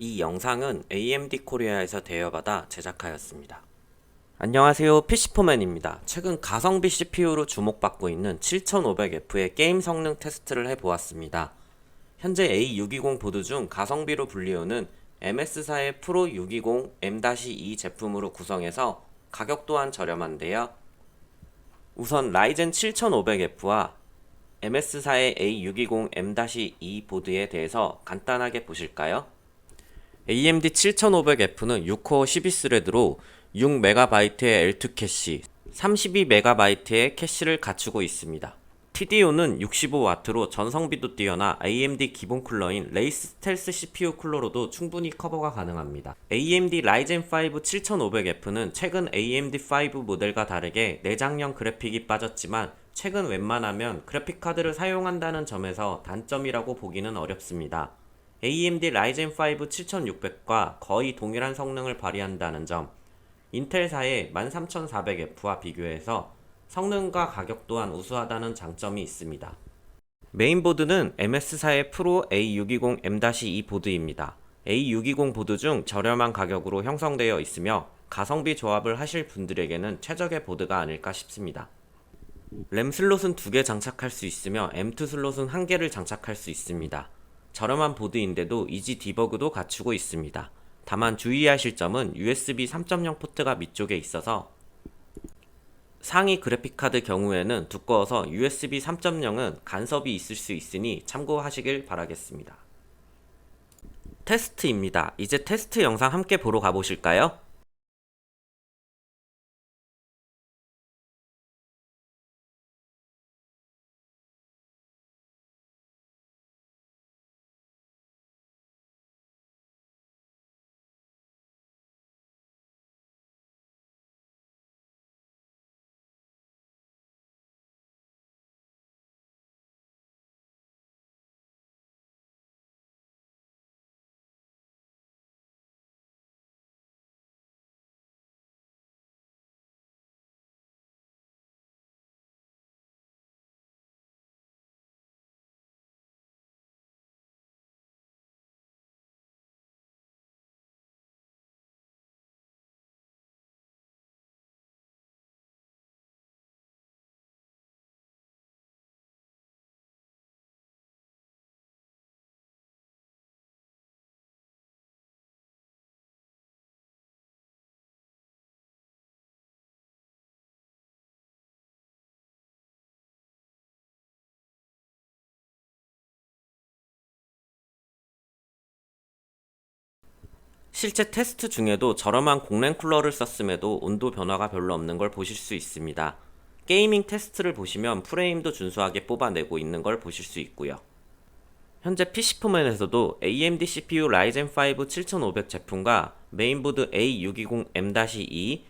영상은 AMD 코리아에서 대여받아 제작하였습니다. 안녕하세요. PC포맨입니다. 최근 가성비 CPU로 주목받고 있는 7500F의 게임 성능 테스트를 해보았습니다. 현재 A620 보드 중 가성비로 불리우는 MS사의 프로 620 M-2 제품으로 구성해서 가격 또한 저렴한데요. 우선 라이젠 7500F와 MS사의 A620 M-2 보드에 대해서 간단하게 보실까요? AMD 7500F는 6코어 12스레드로 6MB의 L2 캐시, 32MB의 캐시를 갖추고 있습니다. TDO는 65W로 전성비도 뛰어나 AMD 기본 쿨러인 레이스 스텔스 CPU 쿨러로도 충분히 커버가 가능합니다. AMD 라이젠 5 7500F는 최근 AMD5 모델과 다르게 내장형 그래픽이 빠졌지만 최근 웬만하면 그래픽카드를 사용한다는 점에서 단점이라고 보기는 어렵습니다. AMD 라이젠 5 7600과 거의 동일한 성능을 발휘한다는 점, 인텔사의 13400F와 비교해서 성능과 가격 또한 우수하다는 장점이 있습니다. 메인보드는 MS사의 프로 A620 M-2 보드입니다. A620 보드 중 저렴한 가격으로 형성되어 있으며 가성비 조합을 하실 분들에게는 최적의 보드가 아닐까 싶습니다. 램 슬롯은 2개 장착할 수 있으며 M2 슬롯은 1개를 장착할 수 있습니다. 저렴한 보드인데도 이지 디버그도 갖추고 있습니다. 다만 주의하실 점은 USB 3.0 포트가 밑쪽에 있어서 상위 그래픽카드 경우에는 두꺼워서 USB 3.0은 간섭이 있을 수 있으니 참고하시길 바라겠습니다. 테스트입니다. 이제 테스트 영상 함께 보러 가보실까요? 실제 테스트 중에도 저렴한 공랭 쿨러를 썼음에도 온도 변화가 별로 없는 걸 보실 수 있습니다. 게이밍 테스트를 보시면 프레임도 준수하게 뽑아내고 있는 걸 보실 수 있고요. 현재 PC포맨에서도 AMD CPU 라이젠 5 7500 제품과 메인보드 A620 M-2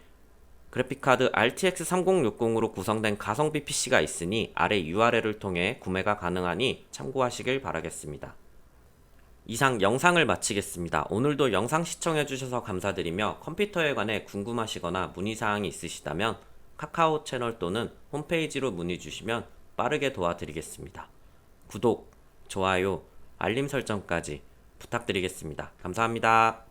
그래픽카드 RTX 3060으로 구성된 가성비 PC가 있으니 아래 URL을 통해 구매가 가능하니 참고하시길 바라겠습니다. 이상 영상을 마치겠습니다. 오늘도 영상 시청해주셔서 감사드리며 컴퓨터에 관해 궁금하시거나 문의사항이 있으시다면 카카오 채널 또는 홈페이지로 문의 주시면 빠르게 도와드리겠습니다. 구독, 좋아요, 알림 설정까지 부탁드리겠습니다. 감사합니다.